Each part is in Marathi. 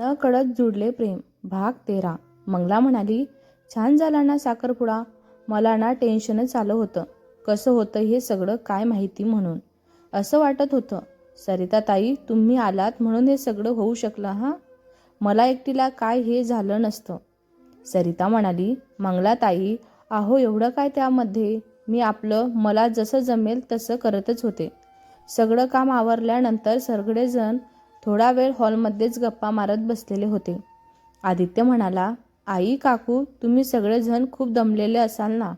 न कळत जुडले प्रेम. भाग तेरा. मंगला म्हणाली छान झाला ना साखरपुडा? मला ना टेन्शनच आलं होतं. कसं होतं हे सगळं काय माहिती म्हणून. असं वाटत होतं. सरिता ताई तुम्ही आलात म्हणून हे सगळं होऊ शकलं हां? मला एकटीला काय हे झालं नसतं. सरिता म्हणाली मंगलाताई अहो एवढं काय त्यामध्ये? मी आपलं मला जसं जमेल तसं करतच होते. सगळं काम आवरल्यानंतर सगळेजण थोडा वेळ हॉलमध्येच गप्पा मारत बसलेले होते. आदित्य म्हणाला आई काकू तुम्ही सगळेजण खूप दमलेले असाल ना?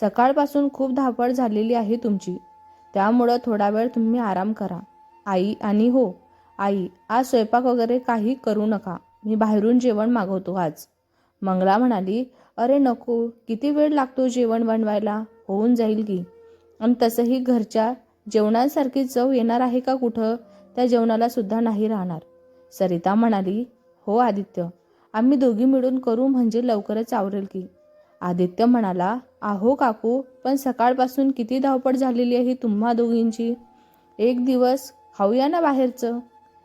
सकाळपासून खूप धावपळ झालेली आहे तुमची. त्यामुळं थोडा वेळ तुम्ही आराम करा. आई आणि हो आई आज स्वयंपाक वगैरे काही करू नका. मी बाहेरून जेवण मागवतो आज. मंगला म्हणाली अरे नको किती वेळ लागतो जेवण बनवायला? होऊन जाईल की. आणि तसंही घरच्या जेवणासारखी चव येणार आहे का कुठं? त्या जेवणाला सुद्धा नाही राहणार. सरिता म्हणाली हो आदित्य आम्ही दोघी मिळून करू म्हणजे लवकरच आवरेल की. आदित्य म्हणाला आहो काकू पण सकाळपासून किती धावपळ झालेली आहे तुम्हा दोघींची? एक दिवस खाऊया ना बाहेरचं?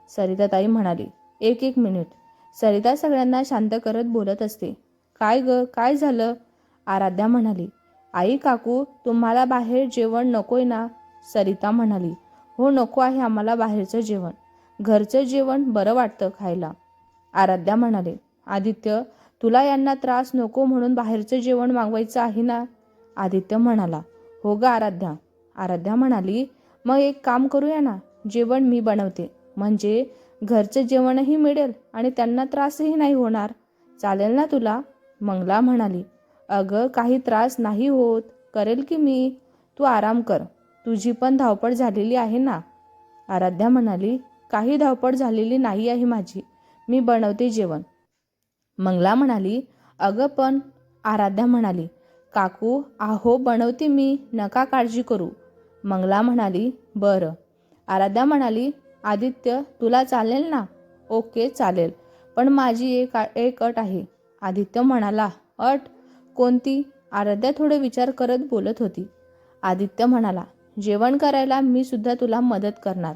सरिताताई म्हणाली एक एक मिनिट. सरिता सगळ्यांना शांत करत बोलत असते. काय ग काय झालं? आराध्या म्हणाली आई काकू तुम्हाला बाहेर जेवण नकोय ना? सरिता म्हणाली हो नको आहे आम्हाला बाहेरचं जेवण. घरचं जेवण बरं वाटतं खायला. आराध्या म्हणाले आदित्य तुला यांना त्रास नको म्हणून बाहेरचं जेवण मागवायचं आहे ना? आदित्य म्हणाला हो ग आराध्या. आराध्या म्हणाली मग एक काम करूया ना जेवण मी बनवते. म्हणजे घरचं जेवणही मिळेल आणि त्यांना त्रासही नाही होणार. चालेल ना तुला? मंगला म्हणाली अगं काही त्रास नाही होत. करेल की मी? तू आराम कर. तुझी पण धावपळ झालेली आहे ना? आराध्या म्हणाली काही धावपळ झालेली नाही आहे माझी. मी बनवते जेवण. मंगला म्हणाली अगं पण. आराध्या म्हणाली काकू आहो बनवते मी. नका काळजी करू. मंगला म्हणाली बरं. आराध्या म्हणाली आदित्य तुला चालेल ना? ओके चालेल. पण माझी एक एक अट आहे. आदित्य म्हणाला अट? कोणती? आराध्या थोडे विचार करत बोलत होती. आदित्य म्हणाला जेवण करायला मी सुद्धा तुला मदत करणार.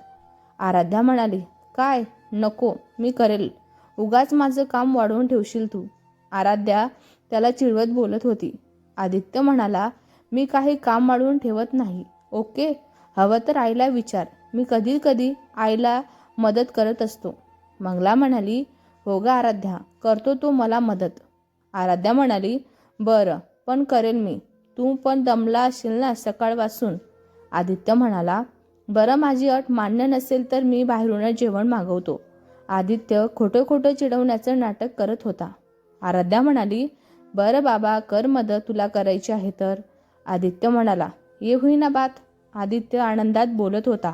आराध्या म्हणाली काय? नको. मी करेल. उगाच माझं काम वाढवून ठेवशील तू. आराध्या त्याला चिडवत बोलत होती. आदित्य म्हणाला मी काही काम वाढवून ठेवत नाही. ओके? हवं तर आईला विचार. मी कधी कधी आईला मदत करत असतो. मंगला म्हणाली हो ग आराध्या करतो तो मला मदत. आराध्या म्हणाली बरं पण करेल मी. तू पण दमला असेल ना सकाळपासून. आदित्य म्हणाला बरं माझी अट मान्य नसेल तर मी बाहेरूनच जेवण मागवतो. आदित्य खोटं खोटं चिडवण्याचं नाटक करत होता. आराध्या म्हणाली बरं बाबा कर मदत तुला करायची आहे तर. आदित्य म्हणाला ये होईना बात. आदित्य आनंदात बोलत होता.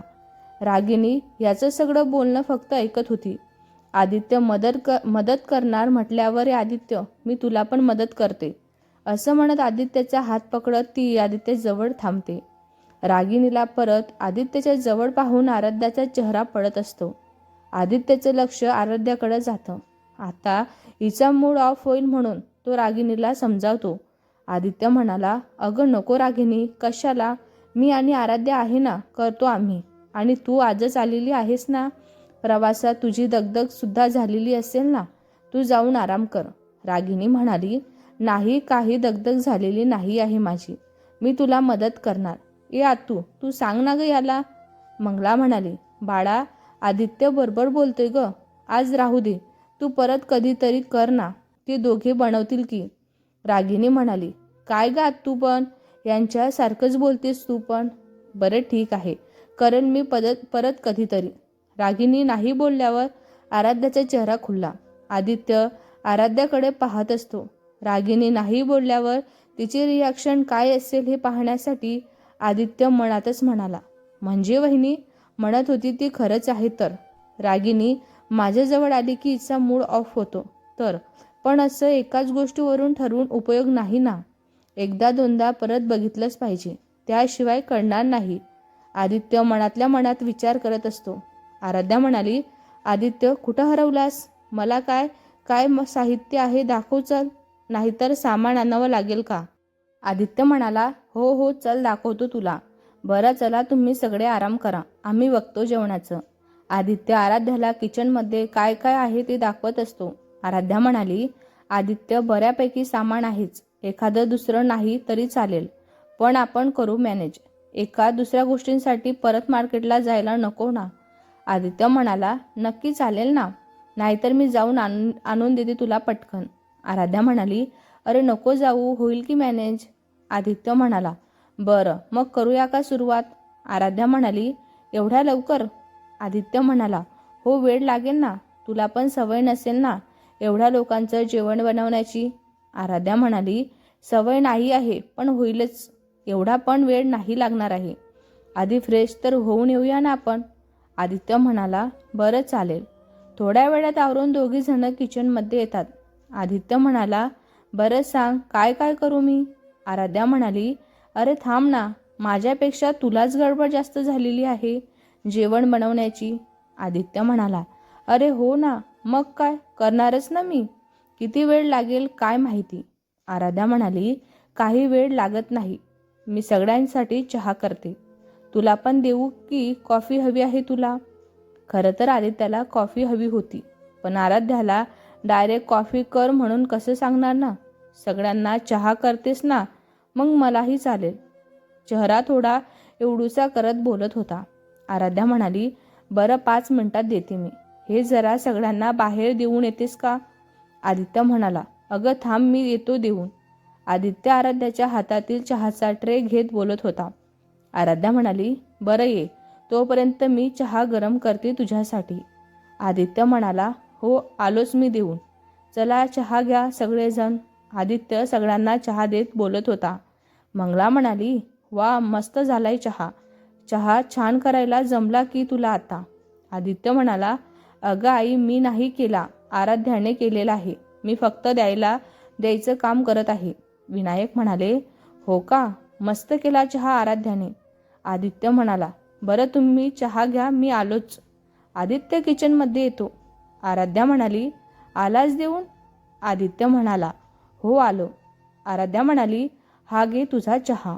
रागिनी याचं सगळं बोलणं फक्त ऐकत होती. आदित्य मदत क मदत करणार म्हटल्यावर आदित्य मी तुला पण मदत करते. असं म्हणत आदित्यचा हात पकडत ती आदित्य जवळ थांबते. रागिणीला परत आदित्यच्या जवळ पाहून आराध्याचा चेहरा पडत असतो. आदित्यचं लक्ष आराध्याकडे जातं. आता हिचा मूड ऑफ होईल म्हणून तो रागिणीला समजावतो. आदित्य म्हणाला अगं नको रागिणी कशाला? मी आणि आराध्य आहे ना करतो आम्ही. आणि तू आजच आलेली आहेस ना? प्रवासात तुझी दगदग सुद्धा झालेली असेल ना? तू जाऊन आराम कर. रागिणी म्हणाली नाही काही दगदग झालेली नाही आहे माझी. मी तुला मदत करणार. ए आतू तू सांग ना ग याला. मंगला म्हणाली बाळा आदित्य बरोबर बोलतोय ग. आज राहू दे तू परत कधीतरी कर ना. ते दोघे बनवतील की. रागिनी म्हणाली काय गा तू पण? यांच्यासारखंच बोलतेस तू पण? बरं ठीक आहे कारण मी पदत परत कधीतरी. रागिनी नाही बोलल्यावर आराध्याचा चेहरा खुलला. आदित्य आराध्याकडे पाहत असतो. रागिनी नाही बोलल्यावर तिचे रिॲक्शन काय असेल हे पाहण्यासाठी आदित्य मनातच म्हणाला म्हणजे वहिनी म्हणत होती ती खरंच आहे तर. रागिनी माझ्याजवळ आली की हिचा मूड ऑफ होतो. तर पण असं एकाच गोष्टीवरून ठरवून उपयोग नाही ना? एकदा दोनदा परत बघितलंच पाहिजे. त्याशिवाय कळणार नाही. आदित्य मनातल्या मनात विचार करत असतो. आराध्या म्हणाली आदित्य कुठं हरवलास? मला काय काय म साहित्य आहे दाखव चल. नाहीतर सामान आणावं लागेल का? आदित्य म्हणाला हो हो चल दाखवतो तुला. बरं चला तुम्ही सगळे आराम करा. आम्ही बघतो जेवणाचं. आदित्य आराध्याला किचनमध्ये काय काय आहे ते दाखवत असतो. आराध्या म्हणाली आदित्य बऱ्यापैकी सामान आहेच. एखादं दुसरं नाही तरी चालेल. पण आपण करू मॅनेज. एका दुसऱ्या गोष्टींसाठी परत मार्केटला जायला नको ना. आदित्य म्हणाला नक्की चालेल ना. नाहीतर मी जाऊन आणून आणून देते तुला पटकन. आराध्या म्हणाली अरे नको जाऊ होईल की मॅनेज आदित्य म्हणाला. बरं मग करूया का सुरुवात? आराध्या म्हणाली एवढ्या लवकर? आदित्य म्हणाला हो वेळ लागेल ना? तुला पण सवय नसेल ना एवढ्या लोकांचं जेवण बनवण्याची? आराध्या म्हणाली सवय नाही आहे पण होईलच. एवढा पण वेळ नाही लागणार आहे. आधी फ्रेश तर होऊन येऊया ना आपण? आदित्य म्हणाला बरं चालेल. थोड्या वेळात आवरून दोघी जण किचनमध्ये येतात. आदित्य म्हणाला बरं सांग काय काय करू मी? आराध्या म्हणाली अरे थांब ना माझ्यापेक्षा तुलाच गडबड जास्त झालेली आहे जेवण बनवण्याची. आदित्य म्हणाला अरे हो ना मग काय? करणारच ना मी. किती वेळ लागेल काय माहिती? आराध्या म्हणाली काही वेळ लागत नाही. मी सगळ्यांसाठी चहा करते. तुला पण देऊ की कॉफी हवी आहे तुला? खरं तर आदित्याला कॉफी हवी होती पण आराध्याला डायरेक्ट कॉफी कर म्हणून कसं सांगणार ना? सगळ्यांना चहा करतेस ना मग मलाही चालेल. चेहरा थोडा एवढूसा करत बोलत होता. आराध्या म्हणाली बरं पाच मिनिटात देते मी. हे जरा सगळ्यांना बाहेर देऊन येतेस का? आदित्य म्हणाला अगं थांब मी येतो देऊन. आदित्य आराध्याच्या हातातील चहाचा ट्रे घेत बोलत होता. आराध्या म्हणाली बरं ये तोपर्यंत मी चहा गरम करते तुझ्यासाठी. आदित्य म्हणाला हो आलोच मी देऊन. चला चहा घ्या सगळेजण. आदित्य सगळ्यांना चहा देत बोलत होता. मंगला म्हणाली वा मस्त झालाय चहा. चहा छान करायला जमला की तुला आता? आदित्य म्हणाला अगं आई मी नाही केला. आराध्याने केलेला आहे. मी फक्त द्यायला द्यायचं काम करत आहे. विनायक म्हणाले हो का? मस्त केला चहा आराध्याने. आदित्य म्हणाला बरं तुम्ही चहा घ्या मी आलोच. आदित्य किचनमध्ये येतो. आराध्या म्हणाली आलाच देऊन? आदित्य म्हणाला हो आलो. आराध्या म्हणाली हा घे तुझा चहा.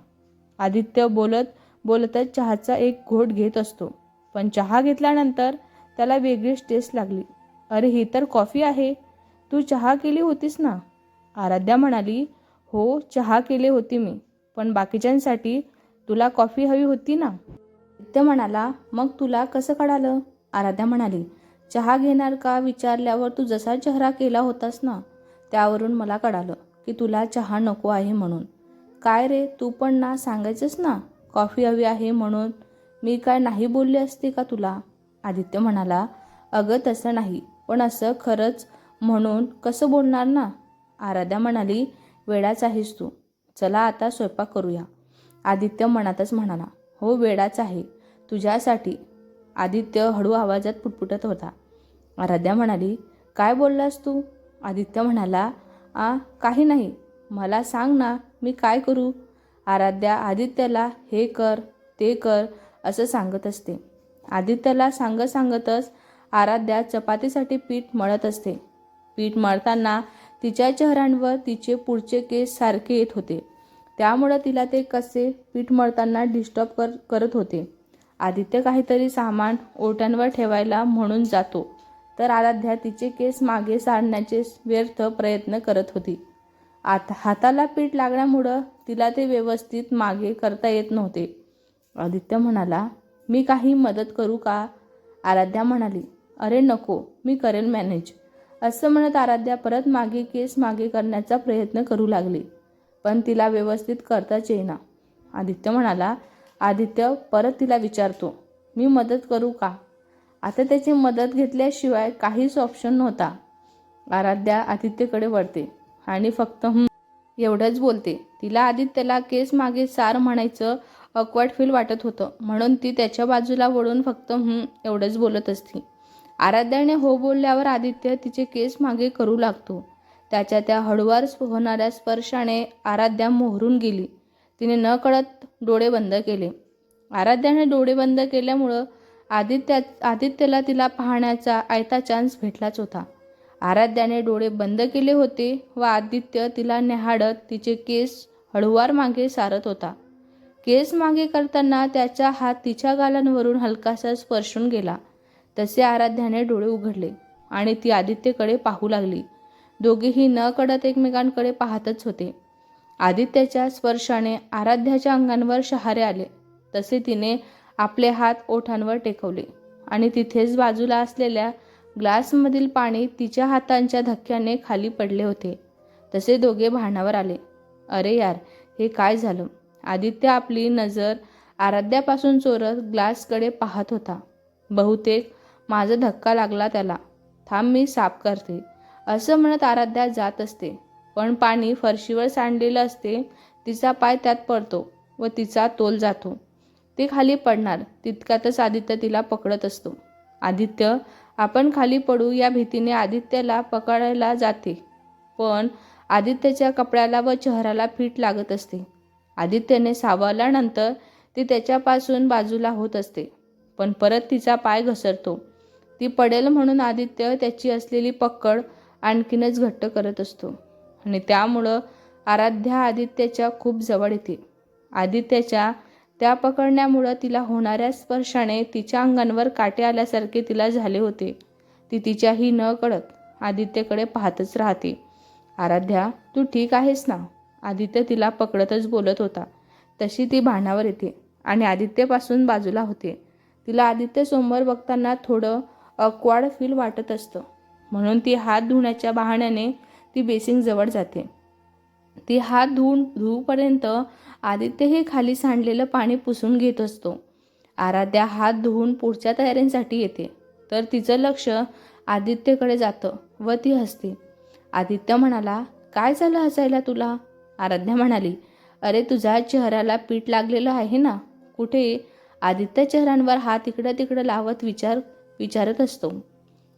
आदित्य बोलत बोलतच चहाचा एक घोट घेत असतो. पण चहा घेतल्यानंतर त्याला वेगळीच टेस्ट लागली. अरे ही तर कॉफी आहे. तू चहा केली होतीस ना? आराध्या म्हणाली हो चहा केले होती मी. पण बाकीच्यांसाठी तुला कॉफी हवी होती ना? आदित्य म्हणाला मग तुला कसं कळालं? आराध्या म्हणाली चहा घेणार का विचारल्यावर तू जसा चेहरा केला होतास ना? त्यावरून मला कळालं की तुला चहा नको आहे म्हणून. काय रे तू पण ना सांगायचंस ना? कॉफी हवी आहे म्हणून मी काय नाही बोलली असते का तुला? आदित्य म्हणाला अगं तसं नाही पण असं खरंच म्हणून कसं बोलणार ना? आराध्या म्हणाली वेळाच आहेस तू. चला आता स्वयंपाक करूया. आदित्य मनातच म्हणाला हो वेळाच आहे. तुझ्यासाठी. आदित्य हळू आवाजात पुटपुटत होता. आराध्या म्हणाली काय बोललास तू? आदित्य म्हणाला आ काही नाही. मला सांग ना मी काय करू? आराध्या आदित्यला हे कर ते कर असं सांगत असते. आदित्यला सांगत सांगतच आराध्या चपातीसाठी पीठ मळत असते. पीठ मळताना तिच्या चेहऱ्यांवर तिचे पुढचे केस सारखे येत होते. त्यामुळं तिला ते कसे पीठ मळताना डिस्टर्ब कर करत होते. आदित्य काहीतरी सामान ओट्यांवर ठेवायला म्हणून जातो. तर आराध्या तिचे केस मागे सारण्याचे व्यर्थ प्रयत्न करत होती. आता हाताला पीठ लागल्यामुळं तिला ते व्यवस्थित मागे करता येत नव्हते. आदित्य म्हणाला मी काही मदत करू का? आराध्या म्हणाली अरे नको मी करेन मॅनेज. असं म्हणत आराध्या परत मागे केस मागे करण्याचा प्रयत्न करू लागली पण तिला व्यवस्थित करताच येईना. आदित्य म्हणाला आदित्य परत तिला विचारतो मी मदत करू का? आता त्याची मदत घेतल्याशिवाय काहीच ऑप्शन नव्हता. आराध्या आदित्यकडे वळते आणि फक्त एवढंच बोलते. तिला आदित्यला केस मागे सार म्हणायचं अक्वाट फील वाटत होतं. म्हणून ती त्याच्या बाजूला वळून फक्त एवढंच बोलत असती. आराध्याने हो बोलल्यावर आदित्य तिचे केस मागे करू लागतो. त्याच्या त्या हळूवार होणाऱ्या स्पर्शाने आराध्या मोहरून गेली. तिने न कळत डोळे बंद केले. आराध्याने डोळे बंद केल्यामुळं आदित्या आदित्यला तिला पाहण्याचा आयता चान्स भेटलाच होता. आराध्याने डोळे बंद केले होते व आदित्य तिला न्याहाळत तिचे केस हळुवार मागे सारत होता. केस मागे करताना त्याचा हात तिच्या गालांवरून हलकासा स्पर्शून गेला. तसे आराध्याने डोळे उघडले आणि ती आदित्यकडे पाहू लागली. दोघेही न कळत एकमेकांकडे पाहतच होते. आदित्याच्या स्पर्शाने आराध्याच्या अंगांवर शहारे आले. तसे तिने आपले हात ओठांवर टेकवले आणि तिथेच बाजूला असलेल्या ग्लासमधील पाणी तिच्या हातांच्या धक्क्याने खाली पडले होते. तसे दोघे भानावर आले. अरे यार हे काय झालं? आदित्य आपली नजर आराध्यापासून चोरत ग्लासकडे पाहत होता. बहुतेक माझा धक्का लागला त्याला. थांब मी साफ करते. असं म्हणत आराध्या जात असते. पण पाणी फरशीवर सांडलेलं असते तिचा पाय त्यात पडतो व तिचा तोल जातो. ती खाली पडणार तितक्यातच आदित्य तिला पकडत असतो. आदित्य आपण खाली पडू या भीतीने आदित्यला पकडायला जाते पण आदित्यच्या कपड्याला व चेहऱ्याला फीट लागत असते. आदित्यने सावरल्यानंतर ती त्याच्यापासून बाजूला होत असते पण परत तिचा पाय घसरतो. ती पडेल म्हणून आदित्य त्याची असलेली पकड आणखीनच घट्ट करत असतो आणि त्यामुळं आराध्या आदित्यच्या खूप जवळ येते. आदित्यच्या त्या पकडण्यामुळं तिला होणाऱ्या स्पर्शाने तिच्या अंगांवर काटे आल्यासारखे तिला झाले होते. ती तिच्याही न कळत आदित्यकडे पाहतच राहते. आराध्या तू ठीक आहेस ना? आदित्य तिला पकडतच बोलत होता. तशी ती भानावर येते आणि आदित्यपासून बाजूला होते. तिला आदित्य समोर बघताना थोडं अकवाड फील वाटत असतं. म्हणून ती हात धुण्याच्या बहाण्याने ती बेसिंगजवळ जाते. ती हात धुवून धुवूपर्यंत आदित्य हे खाली सांडलेलं पाणी पुसून घेत असतो. आराध्या हात धुवून पुढच्या तयारींसाठी येते. तर तिचं लक्ष आदित्यकडे जातं व ती हसते. आदित्य म्हणाला काय झालं हसायला तुला? आराध्या म्हणाली अरे तुझ्या चेहऱ्याला पीठ लागलेलं आहे ना? कुठे? आदित्य चेहऱ्यांवर हात इकडं तिकडं लावत विचार विचारत असतो.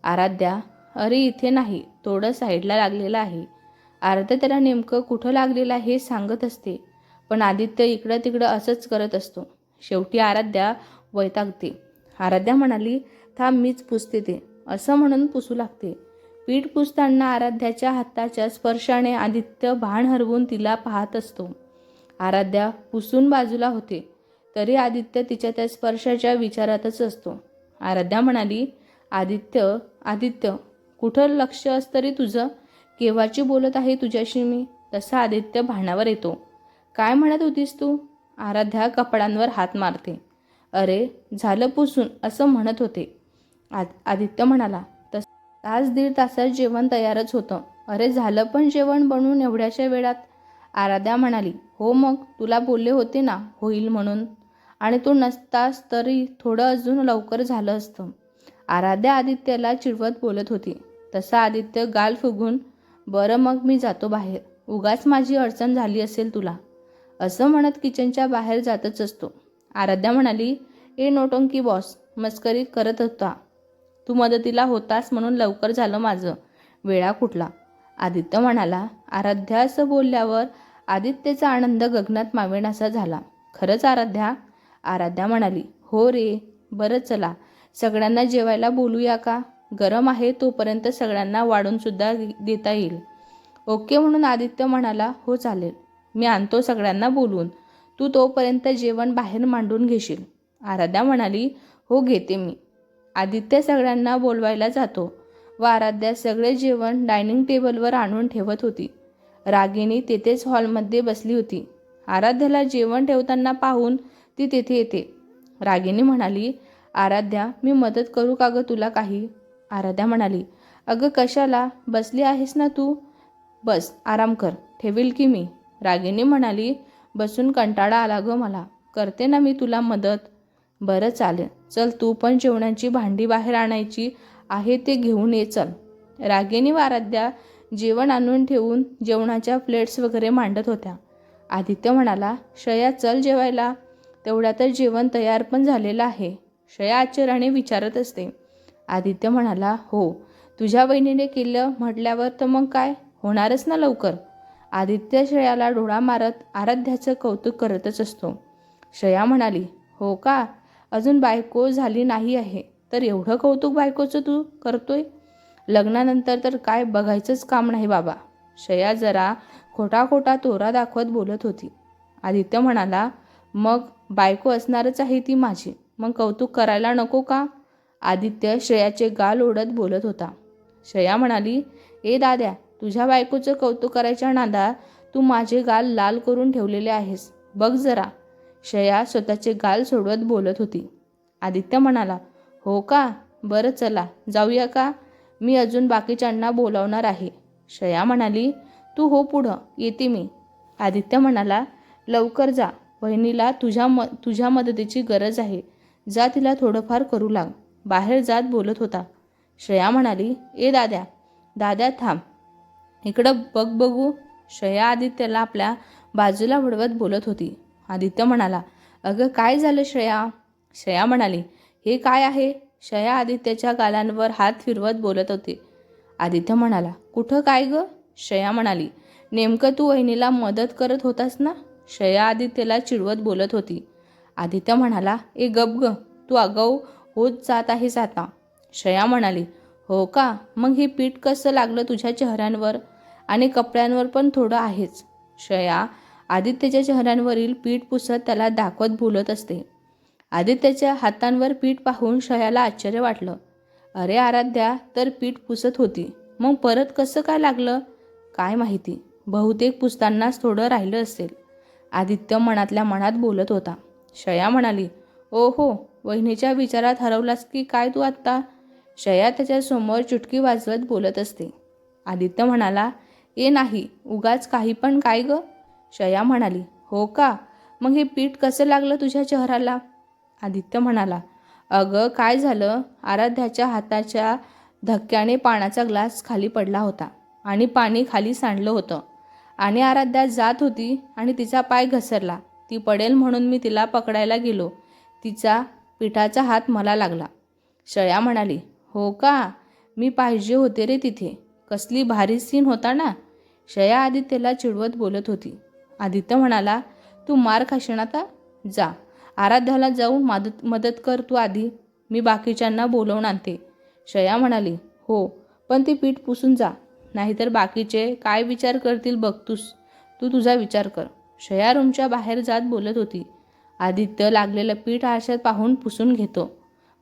आराध्या अरे इथे नाही थोडं साईडला लागलेलं आहे. आराध्या त्याला नेमकं कुठं लागलेलं हे सांगत असते. पण आदित्य इकडं तिकडं असंच करत असतो. शेवटी आराध्या वैतागते. आराध्या म्हणाली थांब मीच पुसते ते. असं म्हणून पुसू लागते. पीठ पुसताना आराध्याच्या हाताच्या स्पर्शाने आदित्य भान हरवून तिला पाहत असतो. आराध्या पुसून बाजूला होते. तरी आदित्य तिच्या त्या स्पर्शाच्या विचारातच असतो. आराध्या म्हणाली आदित्य आदित्य कुठं लक्ष असतं रे तुझं? केव्हाची बोलत आहे तुझ्याशी मी? तसा आदित्य भाणावर येतो. काय म्हणत होतीस तू? आराध्या कपड्यांवर हात मारते. अरे झालं पुसून असं म्हणत होते. आद आदित्य म्हणाला तस तास दीड तासात जेवण तयारच होतं. अरे झालं पण जेवण बनवून एवढ्याशा वेळात? आराध्या म्हणाली हो मग तुला बोलले होते ना होईल म्हणून. आणि तो नसतास तरी थोडं अजून लवकर झालं असतं. आराध्या आदित्यला चिडवत बोलत होती. तसा आदित्य गाल फुगून बरं मग मी जातो बाहेर. उगाच माझी अडचण झाली असेल तुला. असं म्हणत किचनच्या बाहेर जातच असतो. आराध्या म्हणाली ए नोटंकी बॉस मस्करी करत होता. तू मदतीला होतास म्हणून लवकर झालं माझं. वेळा कुठला? आदित्य म्हणाला आराध्या असं बोलल्यावर आदित्यचा आनंद गगनात मावेनासा झाला. खरंच आराध्या? आराध्या म्हणाली हो रे बरं चला. सगळ्यांना जेवायला बोलूया का? गरम आहे तोपर्यंत सगळ्यांना वाढूनसुद्धा देता येईल. ओके म्हणून आदित्य म्हणाला हो चालेल. मी आणतो सगळ्यांना बोलून तू तोपर्यंत जेवण बाहेर मांडून घेशील. आराध्या म्हणाली हो घेते मी. आदित्य सगळ्यांना बोलवायला जातो. व आराध्या सगळे जेवण डायनिंग टेबलवर आणून ठेवत होती. रागिणी तेथेच हॉलमध्ये बसली होती. आराध्याला जेवण ठेवताना पाहून ती तेथे येते. रागिनी म्हणाली आराध्या मी मदत करू का गं तुला काही? आराध्या म्हणाली अगं कशाला? बसली आहेस ना तू? बस आराम कर ठेवील की मी? रागिणी म्हणाली बसून कंटाळा आला गं मला करते ना मी तुला मदत. बरं चालेल चल तू पण जेवणाची भांडी बाहेर आणायची आहे ते घेऊन ये चल. रागिणी व आराध्या जेवण आणून ठेवून जेवणाच्या प्लेट्स वगैरे मांडत होत्या. आदित्य म्हणाला श्रेया चल जेवायला. तेवढ्यातच जेवण तयार पण झालेलं आहे. श्रया आश्चर्याने विचारत असते आदित्य म्हणाला हो तुझ्या बहिणीने केलं म्हटल्यावर तर मग काय? होणारच ना लवकर. आदित्य श्रेयाला डोळा मारत आराध्याचं कौतुक करतच असतो. श्रेया म्हणाली हो का? अजून बायको झाली नाही आहे तर एवढं कौतुक बायकोचं तू करतोय? लग्नानंतर तर काय बघायचंच काम नाही बाबा. श्रेया जरा खोटा खोटा तोरा दाखवत बोलत होती. आदित्य म्हणाला मग बायको असणारच आहे ती माझी मग कौतुक करायला नको का? आदित्य श्रेयाचे गाल ओढत बोलत होता. श्रेया म्हणाली ए दाद्या तुझ्या बायकोचं कौतुक करायच्या नादा तू माझे गाल लाल करून ठेवलेले आहेस. बघ जरा. श्रेया स्वतःचे गाल सोडवत बोलत होती. आदित्य म्हणाला हो का? बरं चला जाऊया का? मी अजून बाकीच्यांना बोलावणार आहे. श्रेया म्हणाली तू हो पुढं येते मी. आदित्य म्हणाला लवकर जा. बहिणीला तुझ्या म तुझ्या मदतीची गरज आहे. जा तिला थोडंफार करू लाग. बाहेर जात बोलत होता. श्रेया म्हणाली ए दाद्या दाद्या थांब. इकडं बघ बघू. श्रेया आदित्यला आपल्या बाजूला वडवत बोलत होती. आदित्य म्हणाला अगं काय झालं श्रेया? श्रेया म्हणाली हे काय आहे? श्रेया आदित्यच्या गालांवर हात फिरवत बोलत होती. आदित्य म्हणाला कुठं काय ग? श्रेया म्हणाली नेमकं तू वहिनीला मदत करत होतास ना? श्रेया आदित्यला चिडवत बोलत होती. आदित्य म्हणाला ए गप ग तू आगाऊ होत जात आहेस आता श्रेया म्हणाली हो का? मग हे पीठ कसं लागलं तुझ्या चेहऱ्यांवर? आणि कपड्यांवर पण थोडं आहेच. श्रेया आदित्यच्या चेहऱ्यांवरील पीठ पुसत त्याला दाखवत बोलत असते. आदित्यच्या हातांवर पीठ पाहून श्रेयाला आश्चर्य वाटलं. अरे आराध्या तर पीठ पुसत होती. मग परत कसं काय लागलं? काय माहिती. बहुतेक पुसतानाच थोडं राहिलं असेल. आदित्य मनातल्या मनात बोलत होता. श्रेया म्हणाली ओ हो वहिनीच्या विचारात हरवलास की काय तू आत्ता? शया त्याच्यासमोर चुटकी वाजवत बोलत असते. आदित्य म्हणाला ए नाही उगाच काही पण काय ग? शया म्हणाली हो का? मग हे पीठ कसं लागलं तुझ्या चेहऱ्याला? आदित्य म्हणाला अगं काय झालं? आराध्याच्या हाताच्या धक्क्याने पाण्याचा ग्लास खाली पडला होता आणि पाणी खाली सांडलं होतं. आणि आराध्या जात होती आणि तिचा पाय घसरला. ती पडेल म्हणून मी तिला पकडायला गेलो. तिचा पिठाचा हात मला लागला. शया म्हणाली हो का? मी पाहिजे होते रे तिथे. कसली भारी सीन होता ना. शया आदित्यला चिडवत बोलत होती. आदित्य म्हणाला तू मार खाशीण आता? जा. आराध्याला जाऊन मदत मदत कर तू आधी. मी बाकीच्यांना बोलवून आणते. शया म्हणाली हो पण ते पीठ पुसून जा. नाहीतर बाकीचे काय विचार करतील बघतूस तू तुझा विचार कर. शया रूमच्या बाहेर जात बोलत होती. आदित्य लागलेलं पीठ आरशात पाहून पुसून घेतो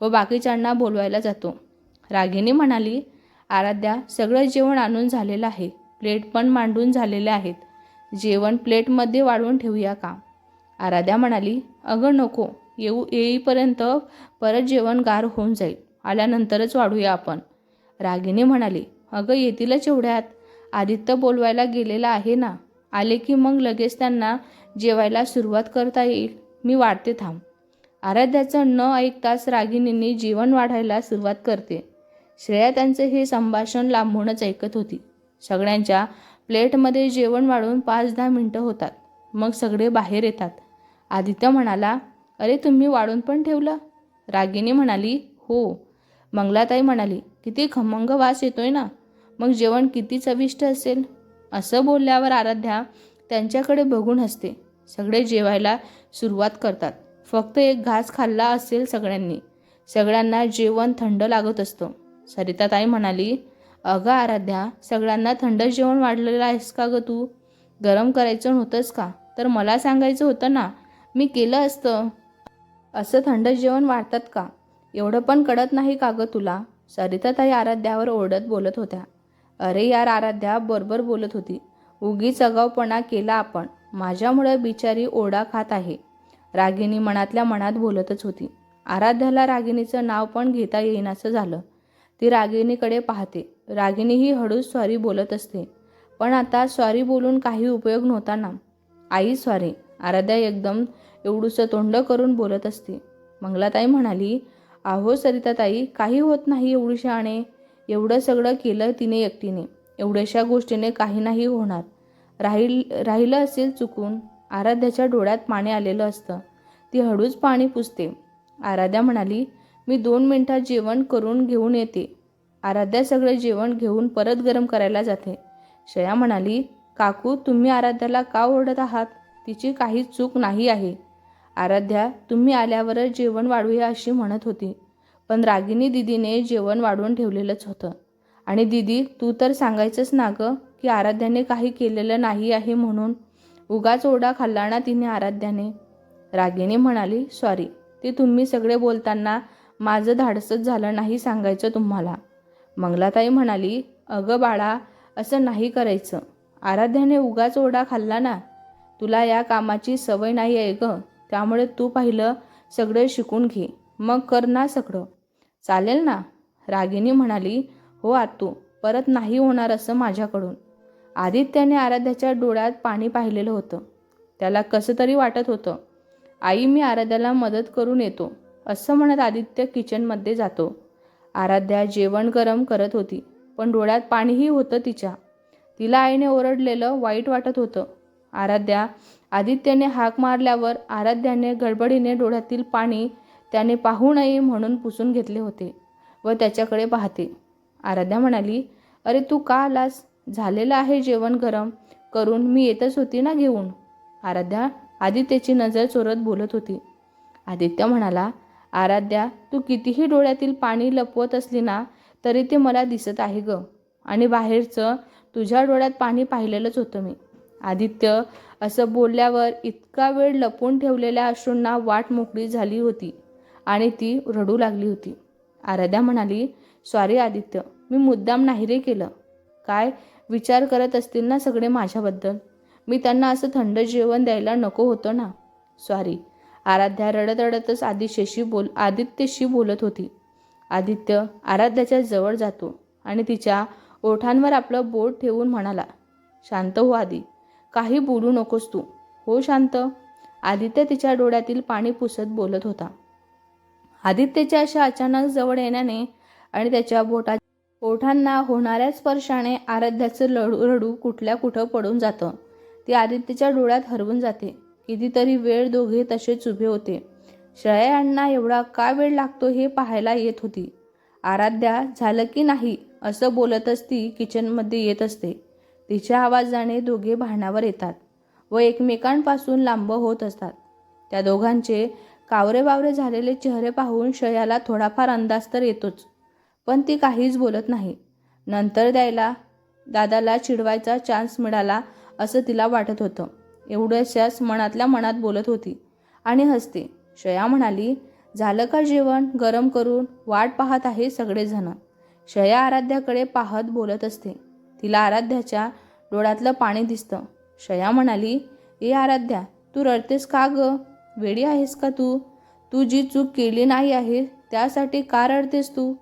व बाकीच्यांना बोलवायला जातो. रागिनी म्हणाली आराध्या सगळं जेवण आणून झालेलं आहे. प्लेट पण मांडून झालेले आहेत. जेवण प्लेटमध्ये वाढवून ठेवूया का? आराध्या म्हणाली अगं नको. येऊ येईपर्यंत परत जेवण गार होऊन जाईल. आल्यानंतरच वाढूया आपण. रागिनी म्हणाली अगं येतीलच एवढ्यात. आदित्य बोलवायला गेलेला आहे ना? आले की मग लगेच त्यांना जेवायला सुरुवात करता येईल. मी वाढते थांब. आराध्याचं न ऐकताच रागिणींनी जेवण वाढायला सुरुवात करते. श्रेया त्यांचे हे संभाषण लांबूनच ऐकत होती. सगळ्यांच्या प्लेटमध्ये जेवण वाढून पाच दहा मिनटं होतात. मग सगळे बाहेर येतात. आदित्य म्हणाला अरे तुम्ही वाढून पण ठेवलं? रागिनी म्हणाली हो. मंगलाताई म्हणाली किती खमंग वास येतोय ना. मग जेवण किती चविष्ट असेल? असं बोलल्यावर आराध्या त्यांच्याकडे बघून हसते. सगळे जेवायला सुरुवात करतात. फक्त एक घास खाल्ला असेल सगळ्यांनी. सगळ्यांना जेवण थंड लागत असतं. सरिताताई म्हणाली अगं आराध्या सगळ्यांना थंड जेवण वाढलेलं आहेस का गं तू? गरम करायचं नव्हतंच का? तर मला सांगायचं होतं ना मी केलं असतं. असं थंड जेवण वाढतात का? एवढं पण कळत नाही का गं तुला? सरिताताई आराध्यावर ओरडत बोलत होत्या. अरे यार आराध्या बरोबर बोलत होती. उगीच अगावपणा केला आपण. माझ्यामुळे बिचारी ओढा खात आहे. रागिनी मनातल्या मनात बोलतच होती. आराध्याला रागिनीचं नाव पण घेता येईनासं झालं. ती रागिनीकडे पाहते. रागिनी ही हळूच सॉरी बोलत असते. पण आता सॉरी बोलून काही उपयोग नव्हता ना. आई सॉरी आराध्या एकदम एवढूसं तोंड करून बोलत असते. मंगलाताई म्हणाली आहो सरिताताई काही होत नाही एवढी शाणे एवढं सगळं केलं तिने एकटीने. एवढ्याशा गोष्टीने काही नाही होणार. राहील राहिलं असेल चुकून आराध्याच्या डोळ्यात पाणी आलेलं असतं. ती हळूच पाणी पुसते. आराध्या म्हणाली मी दोन मिनटात जेवण करून घेऊन येते. आराध्या सगळं जेवण घेऊन परत गरम करायला जाते. श्रेया म्हणाली काकू तुम्ही आराध्याला का ओरडत आहात? तिची काही चूक नाही आहे. आराध्या तुम्ही आल्यावरच जेवण वाढूया अशी म्हणत होती. पण रागिनी दिदीने जेवण वाढवून ठेवलेलंच होतं. आणि दिदी तू तर सांगायचंच ना गं. की आराध्याने काही केलेलं नाही आहे म्हणून उगाच ओढा खाल्ला ना तिने आराध्याने. रागिनी म्हणाली सॉरी ते तुम्ही सगळे बोलताना माझं धाडसच झालं नाही सांगायचं तुम्हाला. मंगलाताई म्हणाली अगं बाळा असं नाही करायचं. आराध्याने उगाच ओढा खाल्ला ना तुला या कामाची सवय नाही आहे ग. त्यामुळे तू पाहिलं सगळं शिकून घे. मग कर ना सगळं. चालेल ना? रागिनी म्हणाली हो आतू परत नाही होणार असं माझ्याकडून. आदित्याने आराध्याच्या डोळ्यात पाणी पाहिलेलं होतं. त्याला कसं तरी वाटत होतं. आई मी आराध्याला मदत करून येतो असं म्हणत आदित्य किचनमध्ये जातो. आराध्या जेवण गरम करत होती पण डोळ्यात पाणीही होतं तिच्या. तिला आईने ओरडलेलं वाईट वाटत होतं. आराध्या आदित्यने हाक मारल्यावर आराध्याने गडबडीने डोळ्यातील पाणी त्याने पाहू नये म्हणून पुसून घेतले होते व त्याच्याकडे पाहते. आराध्या म्हणाली अरे तू का आलास? झालेलं आहे जेवण गरम करून मी येतच होती ना घेऊन. आराध्या आदित्यची नजर चोरत बोलत होती. आदित्य म्हणाला आराध्या तू कितीही डोळ्यातील पाणी लपवत असली ना तरी ते मला दिसत आहे ग. आणि बाहेरचं तुझ्या डोळ्यात पाणी पाहिलेलंच होतं मी. आदित्य असं बोलल्यावर इतका वेळ लपवून ठेवलेल्या अश्रूंना वाट मोकळी झाली होती आणि ती रडू लागली होती. आराध्या म्हणाली सॉरी आदित्य मी मुद्दाम नाही रे केलं. काय विचार करत असतील ना सगळे माझ्याबद्दल? मी त्यांना असं थंड जेवण द्यायला नको होतं ना? सॉरी आराध्या रडत रडतच आदित्यशी बोल आदित्यशी बोलत होती. आदित्य आराध्याच्या जवळ जातो आणि तिच्या ओठांवर आपलं बोट ठेवून म्हणाला शांत हो आदी. काही बोलू नकोस तू. हो शांत. आदित्य तिच्या डोळ्यातील पाणी पुसत बोलत होता. आदित्यच्या अशा अचानक जवळ येण्याने आणि त्याच्या बोटा ओठांना होणाऱ्या स्पर्शाने आराध्याचं लढू रडू कुठल्या कुठं पडून जातं? ती आदित्यच्या डोळ्यात हरवून जाते. कितीतरी वेळ दोघे तसेच उभे होते. श्रेयांना एवढा का वेळ लागतो हे पाहायला येत होती. आराध्या झालं की नाही? असं बोलतच ती किचनमध्ये येत असते. तिच्या आवाजाने दोघे भांडणावर येतात व एकमेकांपासून लांब होत असतात. त्या दोघांचे कावरे बावरे झालेले चेहरे पाहून शयाला थोडाफार अंदाज तर येतोच. पण ती काहीच बोलत नाही. नंतर द्यायला दादाला चिडवायचा चान्स मिळाला असं तिला वाटत होतं. एवढ्याशाच मनातल्या मनात बोलत होती. आणि हसते. शया म्हणाली झालं का जेवण? गरम करून वाट पाहत आहे सगळेजण. शया आराध्याकडे पाहत बोलत असते. तिला आराध्याच्या डोळ्यातलं पाणी दिसतं. शया म्हणाली ए आराध्या तू रडतेस का ग? वेडी आहेस का तू? तू जी चूक केली नाही आहे त्यासाठी का रडतेस तू?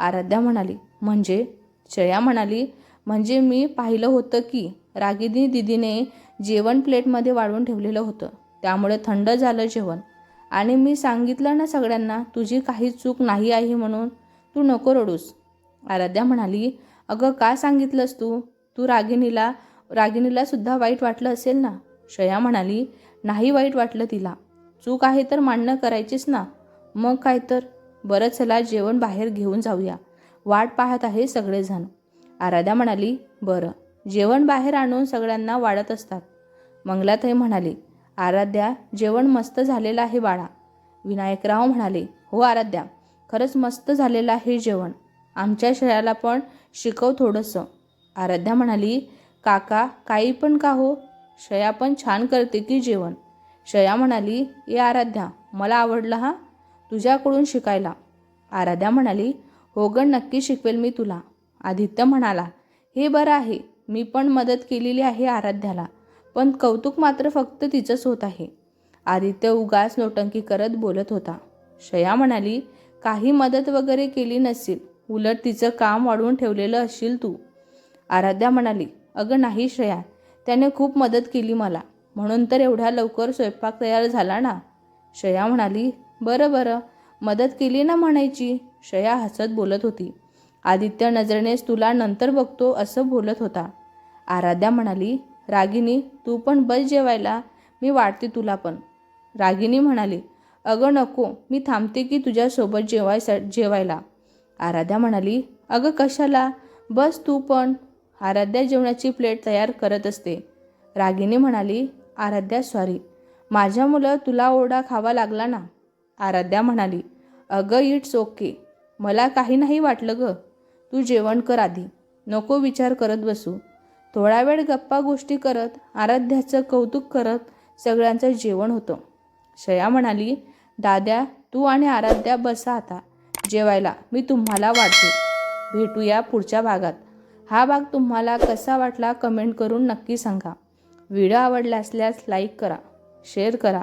आराध्या म्हणाली म्हणजे? शया म्हणाली म्हणजे मी पाहिलं होतं की रागिनी दिदीने जेवण प्लेटमध्ये वाढवून ठेवलेलं होतं. त्यामुळे थंड झालं जेवण. आणि मी सांगितलं ना सगळ्यांना तुझी काही चूक नाही आहे म्हणून. तू नको रडूस. आराध्या म्हणाली अगं का सांगितलंस तू? तू रागिनीला रागिनीला सुद्धा वाईट वाटलं असेल ना? शया म्हणाली नाही वाईट वाटलं तिला. चूक आहे तर मान्य करायचीच ना. मग काय तर? बरं चला जेवण बाहेर घेऊन जाऊया. वाट पाहत आहे सगळेजण. आराध्या म्हणाली बरं. जेवण बाहेर आणून सगळ्यांना वाढत असतात. मंगलाताई म्हणाली आराध्या जेवण मस्त झालेलं आहे बाळा. विनायकराव म्हणाले हो आराध्या खरंच मस्त झालेलं आहे जेवण. आमच्या शहराला पण शिकव थोडंसं. आराध्या म्हणाली काका काही पण का हो? शया पण छान करते की जेवण. शया म्हणाली ए आराध्या मला आवडलं हा. तुझ्याकडून शिकायला. आराध्या म्हणाली हो गण नक्की शिकवेल मी तुला. आदित्य म्हणाला हे बरं आहे मी पण मदत केलेली आहे आराध्याला पण कौतुक मात्र फक्त तिचंच होत आहे. आदित्य उगाच नोटंकी करत बोलत होता. शया म्हणाली काही मदत वगैरे केली नसेल उलट तिचं काम वाढवून ठेवलेलं असशील तू. आराध्या म्हणाली अगं नाही श्रेया त्याने खूप मदत केली मला म्हणून तर एवढ्या लवकर स्वयंपाक तयार झाला ना. श्रेया म्हणाली बरं बरं. मदत केली ना म्हणायची? श्रेया हसत बोलत होती. आदित्य नजरेनेच तुला नंतर बघतो असं बोलत होता. आराध्या म्हणाली रागिनी तू पण बस जेवायला. मी वाटते तुला पण. रागिनी म्हणाली अगं नको. मी थांबते की तुझ्यासोबत जेवायसा जेवायला. आराध्या म्हणाली अगं कशाला? बस तू पण. आराध्या जेवणाची प्लेट तयार करत असते. रागिनी म्हणाली आराध्या सॉरी माझ्या मुलं तुला ओरडा खावा लागला ना. आराध्या म्हणाली अगं इट्स ओके. मला काही नाही वाटलं ग. तू जेवण कर आधी. नको विचार करत बसू. थोडा वेळ गप्पा गोष्टी करत आराध्याचं कौतुक करत सगळ्यांचं जेवण होतं. शया म्हणाली दाद्या तू आणि आराध्या बसा आता. जेवायला. मी तुम्हाला वाटते भेटूया पुढच्या भागात. हा भाग तुम्हाला कसा वाटला कमेंट करून नक्की सांगा. व्हिडिओ आवडला असल्यास लाईक करा शेअर करा.